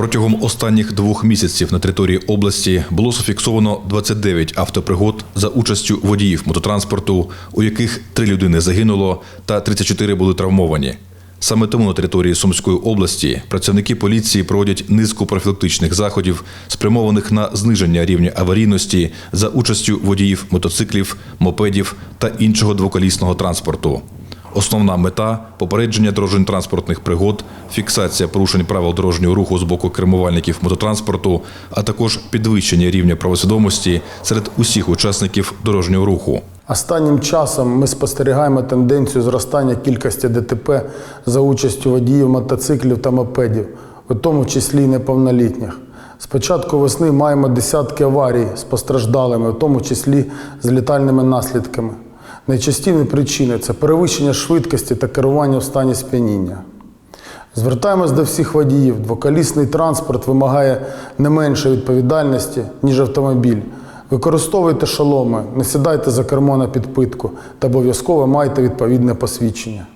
Протягом останніх двох місяців на території області було зафіксовано 29 автопригод за участю водіїв мототранспорту, у яких три людини загинуло та 34 були травмовані. Саме тому на території Сумської області працівники поліції проводять низку профілактичних заходів, спрямованих на зниження рівня аварійності за участю водіїв мотоциклів, мопедів та іншого двоколісного транспорту. Основна мета попередження дорожньо-транспортних пригод, фіксація порушень правил дорожнього руху з боку кермувальників мототранспорту, а також підвищення рівня правосвідомості серед усіх учасників дорожнього руху. Останнім часом ми спостерігаємо тенденцію зростання кількості ДТП за участю водіїв мотоциклів та мопедів, у тому числі й неповнолітніх. З початку весни маємо десятки аварій з постраждалими, у тому числі з літальними наслідками. Найчастіші причини це перевищення швидкості та керування в стані сп'яніння. Звертаємось до всіх водіїв. Двоколісний транспорт вимагає не менше відповідальності, ніж автомобіль. Використовуйте шоломи, не сідайте за кермо на підпитку та обов'язково майте відповідне посвідчення.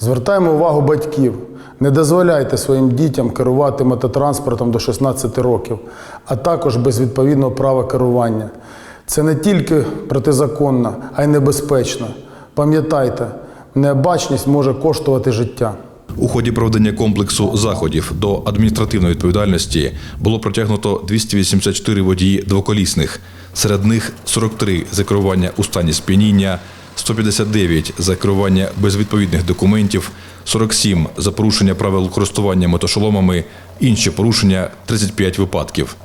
Звертаємо увагу батьків. Не дозволяйте своїм дітям керувати мототранспортом до 16 років, а також без відповідного права керування. Це не тільки протизаконно, а й небезпечно. Пам'ятайте, необачність може коштувати життя. У ході проведення комплексу заходів до адміністративної відповідальності було протягнуто 284 водії двоколісних. Серед них 43 за керування у стані сп'яніння, 159 за керування без відповідних документів, 47 за порушення правил користування мотошоломами, інші порушення 35 випадків.